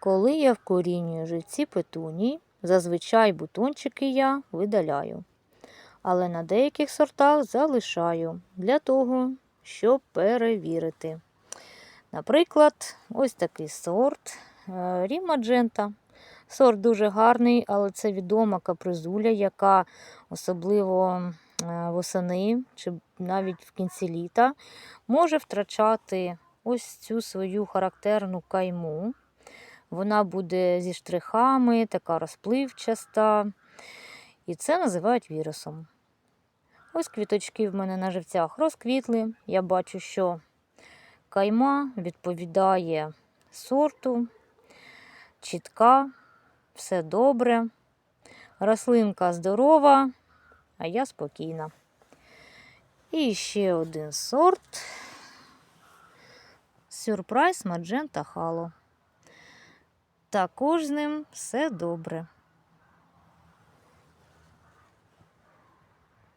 Коли я вкорінюю живці петуній, зазвичай бутончики я видаляю. Але на деяких сортах залишаю для того, щоб перевірити. Наприклад, ось такий сорт Рімаджента. Сорт дуже гарний, але це відома капризуля, яка особливо е, восени чи навіть в кінці літа може втрачати ось цю свою характерну кайму. Вона буде зі штрихами, така розпливчаста. І це називають вірусом. Ось квіточки в мене на живцях розквітли. Я бачу, що кайма відповідає сорту, чітка, все добре. Рослинка здорова, а я спокійна. І ще один сорт. Сюрприз Маджента Хало. Також з ним все добре.